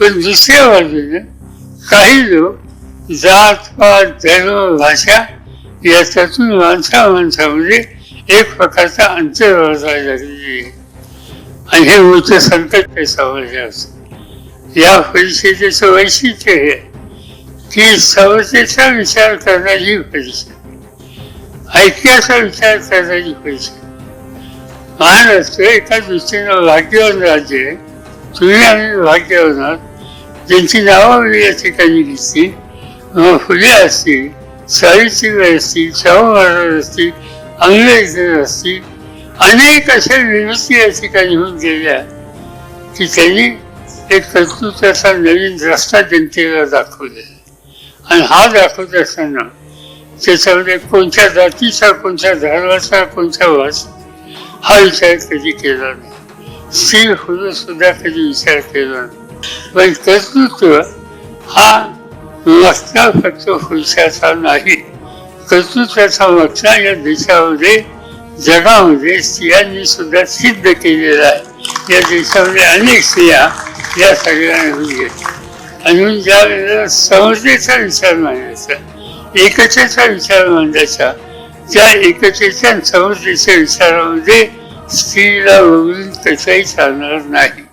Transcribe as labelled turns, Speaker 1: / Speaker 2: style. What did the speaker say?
Speaker 1: पण दुसऱ्या बाजूने काही लोक जात पात धर्म भाषा याच्यातून माणसा माणसामध्ये एक प्रकारचा अंतर वाचायला लागलेली आहे. आणि हे मोठं संकट ते समजलं असतं या परिषदेचं वैशिष्ट्य हे की समतेचा विचार करणारी परिषद ऐक्याचा विचार करणारी परिषद. महाराष्ट्र एका दृष्टीनं भाग्यवान राज्य आहे. तुम्ही आम्ही भाग्यवान आहात ज्यांची नावं मी या ठिकाणी घेतली फुले असतील सावित्रीबाई असतील शाहू महाराज असतील आंबेडकर असतील अनेक अशा विभूती या ठिकाणी होऊन गेल्या की त्यांनी एक कर्तृत्वाचा नवीन रस्ता जनतेला दाखवलेला आणि हा दाखवत असताना त्याच्यामध्ये कोणत्या जातीचा कोणत्या धर्माचा कोणत्या वास हा विचार कधी केला नाही स्थिर होणं सुद्धा कधी विचार केला. पण कर्तृत्व हा मागचा फक्त पुरुषाचा नाही. कर्तृत्वाचा मागचा या देशामध्ये जगामध्ये स्त्रियांनी सुद्धा सिद्ध केलेला आहे. या देशामध्ये अनेक स्त्रिया या सगळ्यांना होऊन गेल्या. आणि ज्या वेळेला समतेचा विचार मांडायचा एकतेचा विचार मांडायचा त्या एकतेच्या समतेच्या विचारामध्ये Sí, lo viste seis a.